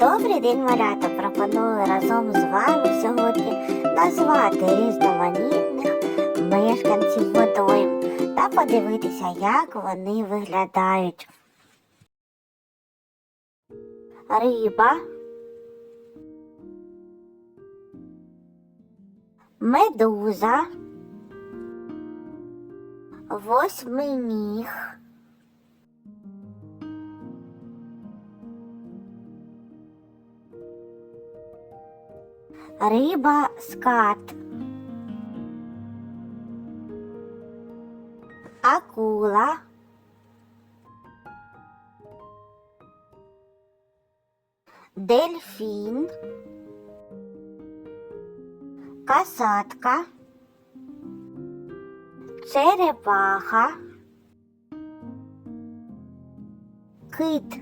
Добрий день, малята! Пропоную разом з вами сьогодні назвати різноманітних мешканців водойм та подивитися, як вони виглядають. Риба, медуза, восьминіг. Риба скат. Акула. Дельфін. Касатка. Черепаха. Кит.